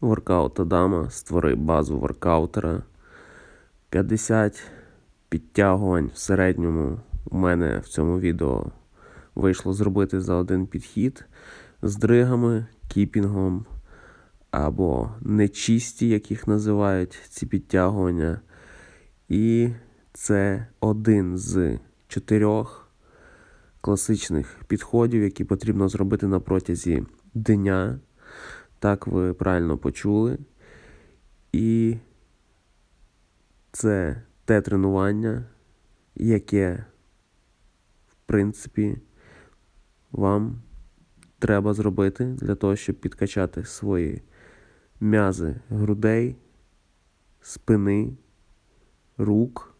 Воркаут Адама, створи базу воркаутера. 50 підтягувань в середньому у мене в цьому відео вийшло зробити за один підхід з дригами, кіпінгом або нечисті, як їх називають ці підтягування. І це один з чотирьох класичних підходів, які потрібно зробити на протязі дня. Так ви правильно почули. І це те тренування, яке, в принципі, вам треба зробити для того, щоб підкачати свої м'язи грудей, спини, рук,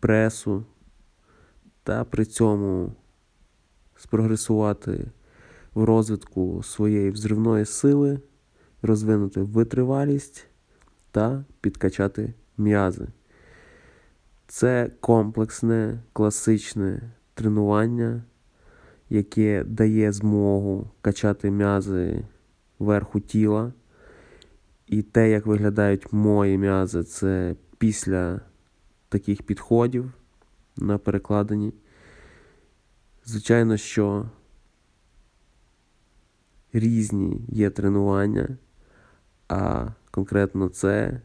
пресу та при цьому спрогресувати в розвитку своєї взривної сили, розвинути витривалість та підкачати м'язи. Це комплексне, класичне тренування, яке дає змогу качати м'язи верху тіла. І те, як виглядають мої м'язи, це після таких підходів на перекладині. Звичайно, що різні є тренування, а конкретно це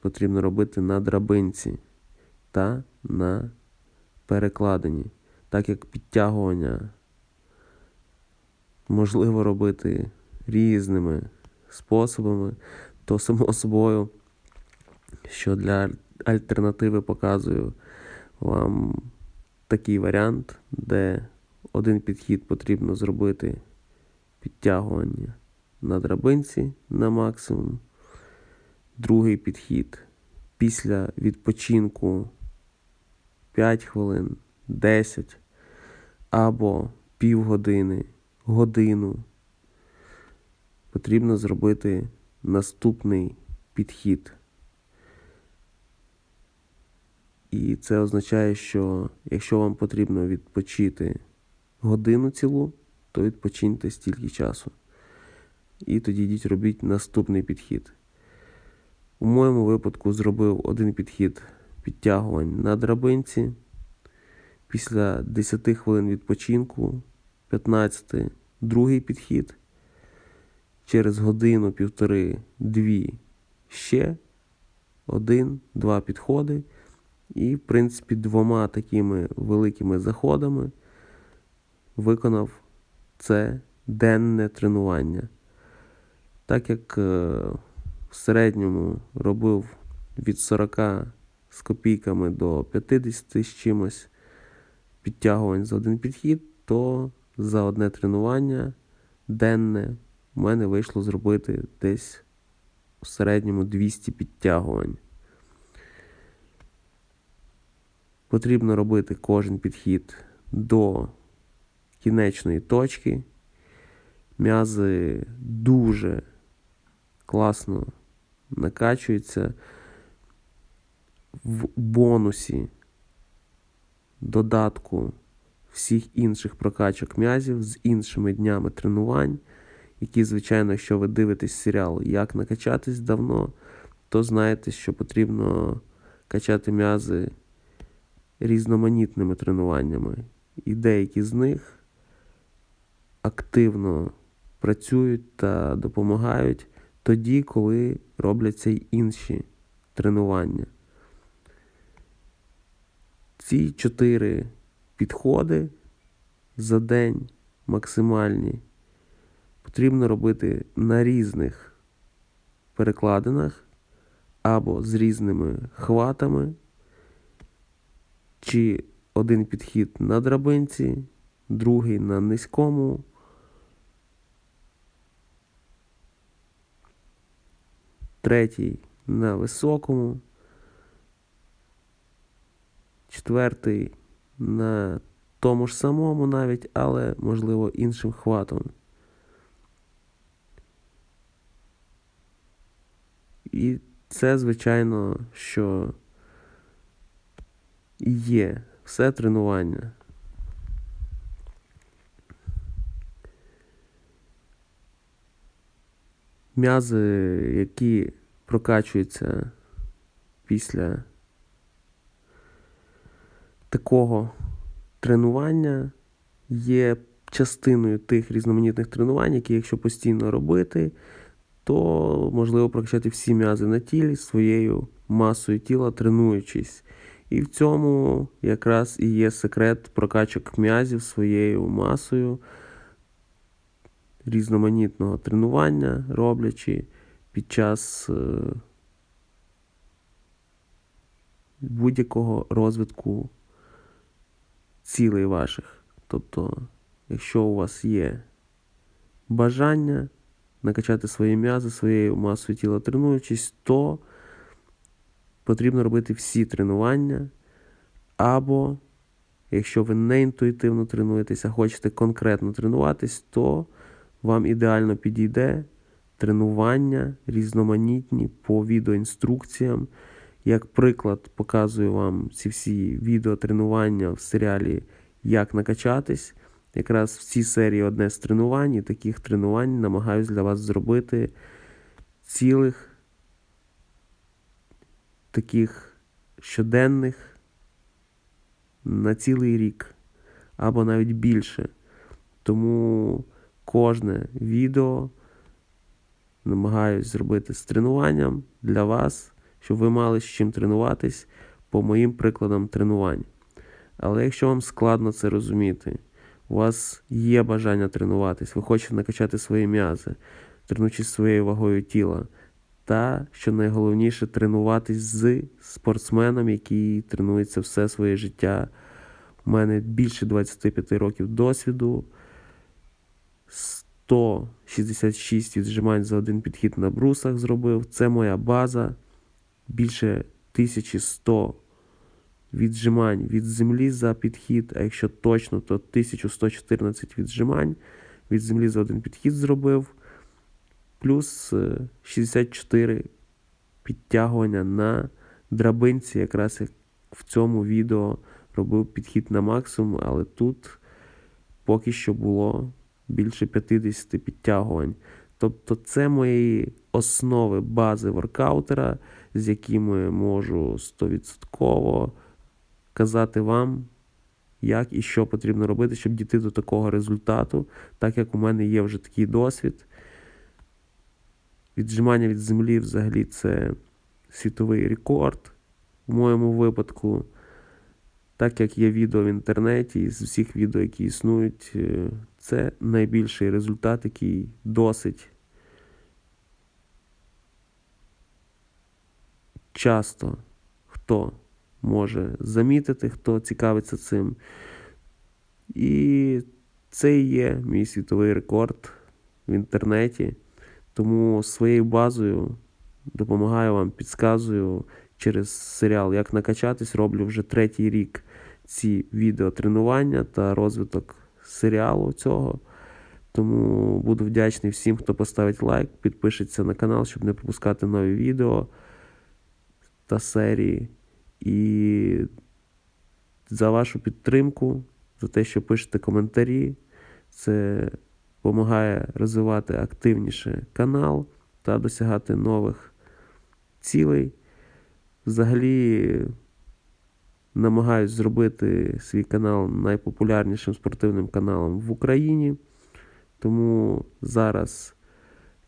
потрібно робити на драбинці та на перекладині, так як підтягування можливо робити різними способами, то само собою, що для альтернативи показую вам такий варіант, де один підхід потрібно зробити підтягування на драбинці на максимум. Другий підхід після відпочинку 5 хвилин, 10 або півгодини, годину. Потрібно зробити наступний підхід. І це означає, що якщо вам потрібно відпочити годину цілу, то відпочиньте стільки часу. І тоді йдіть робіть наступний підхід. У моєму випадку зробив один підхід підтягувань на драбинці. Після 10 хвилин відпочинку, 15 другий підхід. Через годину, півтори, дві ще один, два підходи. І, в принципі, двома такими великими заходами виконав це денне тренування. Так як е, в середньому робив від 40 з копійками до 50 з чимось підтягувань за один підхід, то за одне тренування денне у мене вийшло зробити десь в середньому 200 підтягувань. Потрібно робити кожен підхід до кінечної точки. М'язи дуже класно накачуються. В бонусі додатку всіх інших прокачок м'язів з іншими днями тренувань, які, звичайно, якщо ви дивитесь серіал Як накачатись давно, то знаєте, що потрібно качати м'язи різноманітними тренуваннями. І деякі з них активно працюють та допомагають тоді, коли робляться й інші тренування. Ці чотири підходи за день максимальні потрібно робити на різних перекладинах або з різними хватами, чи один підхід на драбинці, другий на низькому. Третій на високому, четвертий на тому ж самому навіть, але, можливо, іншим хватом. І це, звичайно, що є все тренування. М'язи, які прокачуються після такого тренування, є частиною тих різноманітних тренувань, які, якщо постійно робити, то можливо прокачати всі м'язи на тілі своєю масою тіла, тренуючись. І в цьому якраз і є секрет прокачок м'язів своєю масою різноманітного тренування, роблячи під час е, будь-якого розвитку цілей ваших. Тобто, якщо у вас є бажання накачати свої м'язи своєю масою тіла тренуючись, то потрібно робити всі тренування. Або, якщо ви не інтуїтивно тренуєтесь, а хочете конкретно тренуватись, то вам ідеально підійде тренування різноманітні по відеоінструкціям. Як приклад, показую вам ці всі відеотренування в серіалі Як накачатись. Якраз в цій серії одне з тренувань, і таких тренувань намагаюсь для вас зробити цілих таких щоденних на цілий рік або навіть більше. Тому кожне відео намагаюсь зробити з тренуванням для вас, щоб ви мали з чим тренуватись по моїм прикладам тренувань. Але якщо вам складно це розуміти, у вас є бажання тренуватись, ви хочете накачати свої м'язи, тренуючись своєю вагою тіла. Та, що найголовніше, тренуватись з спортсменом, який тренується все своє життя. У мене більше 25 років досвіду, 166 віджимань за один підхід на брусах зробив. Це моя база. Більше 1100 віджимань від землі за підхід, а якщо точно, то 1114 віджимань від землі за один підхід зробив. Плюс 64 підтягування на драбинці, якраз як в цьому відео робив підхід на максимум, але тут поки що було більше 50 підтягувань. Тобто це мої основи бази воркаутера, з якими можу 100% казати вам, як і що потрібно робити, щоб дійти до такого результату, так як у мене є вже такий досвід. Віджимання від землі взагалі це світовий рекорд в моєму випадку. Так як є відео в інтернеті, з всіх відео, які існують, е, це найбільший результат, який досить часто хто може замітити, хто цікавиться цим. І це є мій світовий рекорд в інтернеті. Тому своєю базою допомагаю вам, підказую через серіал Як накачатись, роблю вже третій рік ці відеотренування та розвиток серіалу цього. Тому буду вдячний всім, хто поставить лайк, підпишеться на канал, щоб не пропускати нові відео та серії. І за вашу підтримку, за те, що пишете коментарі. Це допомагає розвивати активніше канал та досягати нових цілей. Взагалі намагаюсь зробити свій канал найпопулярнішим спортивним каналом в Україні. Тому зараз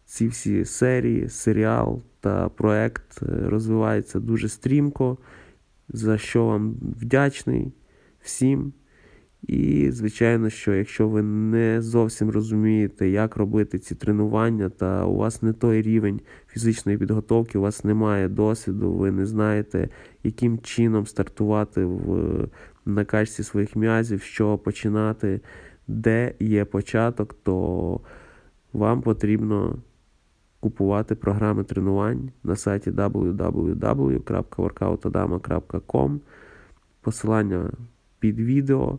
ці всі серії, серіал та проект розвиваються дуже стрімко, за що вам вдячний всім. І, звичайно, що якщо ви не зовсім розумієте, як робити ці тренування, та у вас не той рівень фізичної підготовки, у вас немає досвіду, ви не знаєте, яким чином стартувати в накачці своїх м'язів, чого починати, де є початок, то вам потрібно купувати програми тренувань на сайті www.workoutadama.com. Посилання під відео.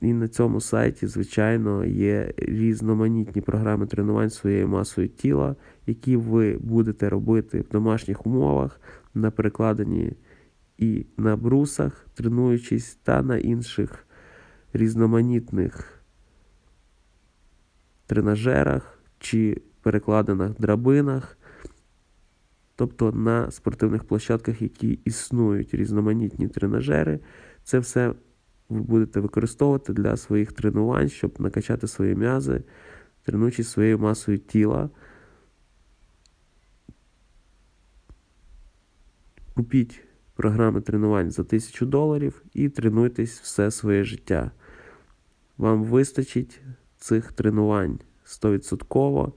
І на цьому сайті, звичайно, є різноманітні програми тренувань своєю масою тіла, які ви будете робити в домашніх умовах, на перекладенні і на брусах, тренуючись, та на інших різноманітних тренажерах чи перекладинах, драбинах, тобто на спортивних площадках, які існують різноманітні тренажери. Це все ви будете використовувати для своїх тренувань, щоб накачати свої м'язи, тренуючись своєю масою тіла. Купіть програми тренувань за 1000 доларів і тренуйтесь все своє життя. Вам вистачить цих тренувань 100%,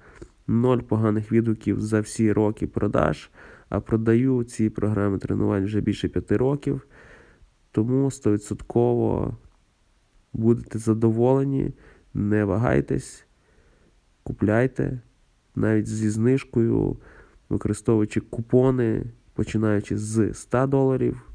ноль поганих відгуків за всі роки продаж, а продаю ці програми тренувань вже більше 5 років. Тому 100% будете задоволені, не вагайтесь, купляйте. Навіть зі знижкою, використовуючи купони, починаючи з 100 доларів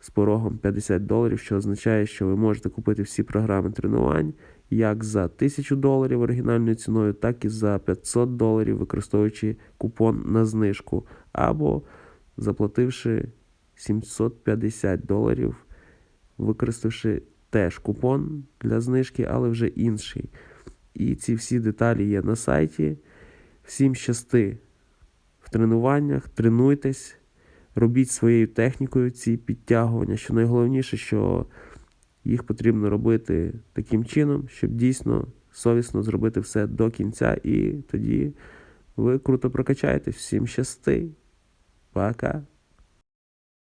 з порогом 50 доларів, що означає, що ви можете купити всі програми тренувань як за 1000 доларів оригінальною ціною, так і за 500 доларів, використовуючи купон на знижку, або заплативши 750 доларів, використавши теж купон для знижки, але вже інший. І ці всі деталі є на сайті. Всім щасти в тренуваннях, тренуйтесь, робіть своєю технікою ці підтягування. Що найголовніше, що їх потрібно робити таким чином, щоб дійсно совісно зробити все до кінця, і тоді ви круто прокачаєтесь. Всім щасти. Пока.